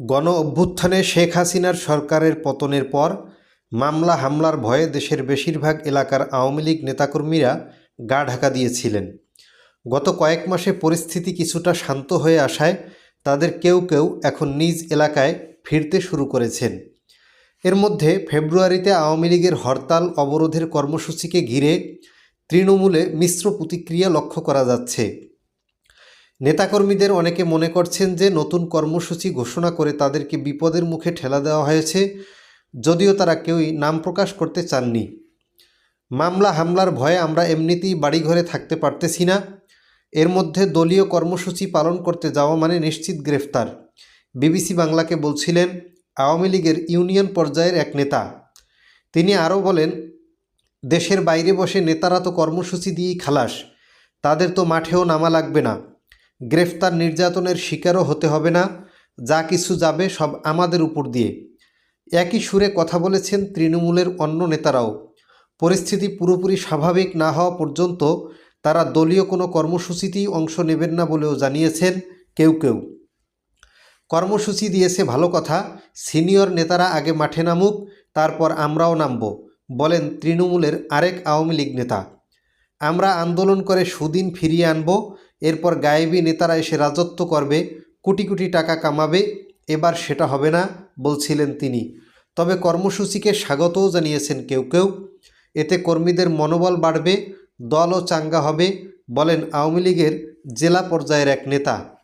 গণ অভ্যুত্থানে শেখ হাসিনার সরকারের পতনের পর মামলা হামলার ভয়ে দেশের বেশিরভাগ এলাকার আওয়ামী লীগ নেতাকর্মীরা গা ঢাকা দিয়েছিলেন। গত কয়েক মাসে পরিস্থিতি কিছুটা শান্ত হয়ে আসায় তাদের কেউ কেউ এখন নিজ এলাকায় ফিরতে শুরু করেছেন। এর মধ্যে ফেব্রুয়ারিতে আওয়ামী লীগের হরতাল অবরোধের কর্মসূচিকে ঘিরে তৃণমূলে মিশ্র প্রতিক্রিয়া লক্ষ্য করা যাচ্ছে। নেতাকর্মীদের অনেকে মনে করছেন যে নতুন কর্মসূচি ঘোষণা করে তাদেরকে বিপদের মুখে ঠেলা দেওয়া হয়েছে, যদিও তারা কেউই নাম প্রকাশ করতে চাননি। মামলা হামলার ভয়ে আমরা এমনিতেই বাড়িঘরে থাকতে পারতেছি না। এর মধ্যে দলীয় কর্মসূচি পালন করতে যাওয়া মানে নিশ্চিত গ্রেফতার। বিবিসি বাংলাকে বলছিলেন, আওয়ামী লীগের ইউনিয়ন পর্যায়ের এক নেতা। তিনি আরও বলেন, দেশের বাইরে বসে নেতারা তো কর্মসূচি দিয়েই খালাস, তাদের তো মাঠেও নামা লাগবে না। গ্রেফতার নির্যাতনের শিকারও হতে হবে না, যা কিছু যাবে সব আমাদের উপর দিয়ে। একই সুরে কথা বলেছেন তৃণমূলের অন্য নেতারাও। পরিস্থিতি পুরোপুরি স্বাভাবিক না হওয়া পর্যন্ত তারা দলীয় কোনো কর্মসূচিতেই অংশ নেবেন না বলেও জানিয়েছেন কেউ কেউ। কর্মসূচি দিয়েছে ভালো কথা, সিনিয়র নেতারা আগে মাঠে নামুক, তারপর আমরাও নামব, বলেন তৃণমূলের আরেক আওয়ামী লীগ নেতা। আমরা আন্দোলন করে সুদিন ফিরিয়ে আনব, এরপর গায়েবী নেতারা এসে রাজত্ব করবে, কোটি কোটি টাকা কামাবে, এবার সেটা হবে না, বলছিলেন তিনি। তবে কর্মসূচিকে স্বাগতও জানিয়েছেন কেউ কেউ। এতে কর্মীদের মনোবল বাড়বে, দলও চাঙ্গা হবে, বলেন আওয়ামী লীগের জেলা পর্যায়ের এক নেতা।